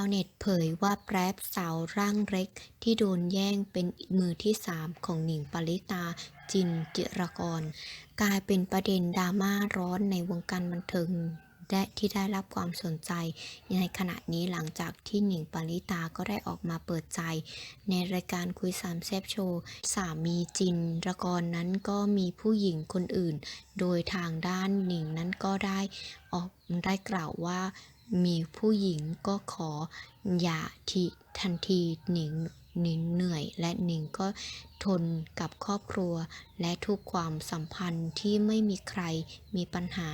าวเน็ตเผยว่าแปรบสาวร่างเล็ก ที่โดนแย่งเป็นมือที่สามของหนิงปณิตาจินจิรกร กลายเป็นประเด็นดราม่าร้อนในวงการบันเทิงและที่ได้รับความสนใจในขณะนี้หลังจากที่หนิงปณิตาก็ได้ออกมาเปิดใจ ในรายการคุยสามแซบโชว์สามีจินรกรนั้นก็มีผู้หญิงคนอื่น โดยทางด้านหนิงนั้นก็ได้ออกได้กล่าวว่า มีผู้หญิงก็ขออย่าทีทันทีหนิงหนิงเหนื่อย และหนิงก็ทนกับครอบครัว และทุกความสัมพันธ์ที่ไม่มีใครมีปัญหา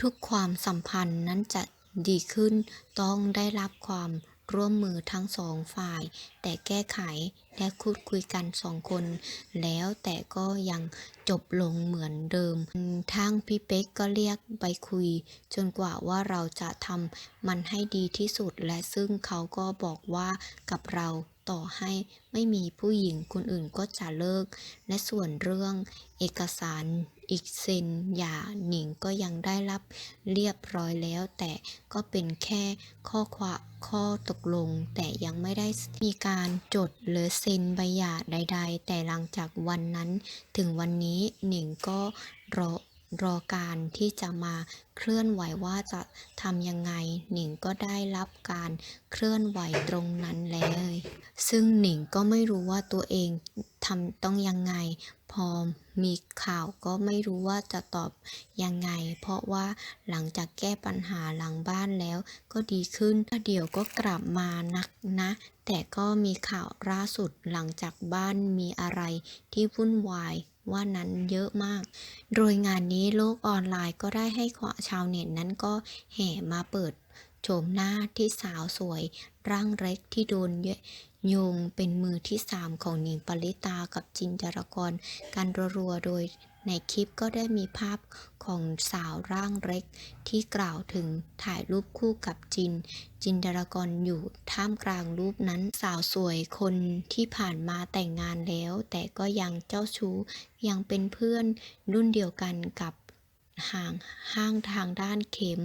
ทุกความสัมพันธ์นั้นจะดีขึ้นต้องได้รับความ ร่วมมือทั้งสองฝ่าย แต่แก้ไขและพูดคุยกันสองคน แล้วแต่ก็ยังจบลงเหมือนเดิม ทั้งพี่เป๊กก็เรียกไปคุย จนกว่าว่าเราจะทำมันให้ดีที่สุดและซึ่งเขาก็บอกว่ากับเราต่อให้ไม่มีผู้หญิงคนอื่นก็จะเลิก และส่วนเรื่องเอกสาร อีกเซนหย่าหนิงก็ยังได้รับเรียบร้อยแล้ว แต่ก็เป็นแค่ข้อความข้อตกลง แต่ยังไม่ได้มีการจดหรือเซ็นใบหย่าใด ๆ แต่หลังจากวันนั้น ถึงวันนี้หนิงก็รอ รอการที่จะมาเคลื่อนไหวว่าจะทำยังไง หนิงก็ได้รับการเคลื่อนไหวตรงนั้นแล้วซึ่งหนิงก็ไม่รู้ว่าตัวเองทำต้องยังไง พอมีข่าวก็ไม่รู้ว่าจะตอบยังไง เพราะว่าหลังจากแก้ปัญหาหลังบ้านแล้ว ก็ดีขึ้นเดี๋ยวก็กลับมานักนะ แต่ก็มีข่าวล่าสุดหลังจากบ้านมีอะไรที่วุ่นวาย ว่านั้นเยอะมาก โดยงานนี้โลกออนไลน์ก็ได้ให้ชาวเน็ตนั้นก็แห่มาเปิด โฉมหน้าที่สาวสวย ร่างเล็กที่โดนโยงเป็นมือที่สามของหนิงปณิตากับจินจารกร การรัวๆโดยในคลิปก็ได้มีภาพของสาวร่างเล็ก ที่กล่าวถึงถ่ายรูปคู่กับจิน จินดารกรอยู่ท่ามกลางรูปนั้นสาวสวยคนที่ผ่านมาแต่งงานแล้ว แต่ก็ยังเจ้าชู้ยังเป็นเพื่อนรุ่นเดียวกันกับ ห่างห้างทางด้านเข็ม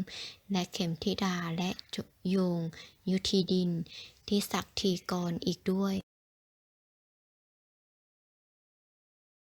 และเข็มทิดาและโยง ยุทีดิน ที่ศักดิ์ทีกรอีกด้วย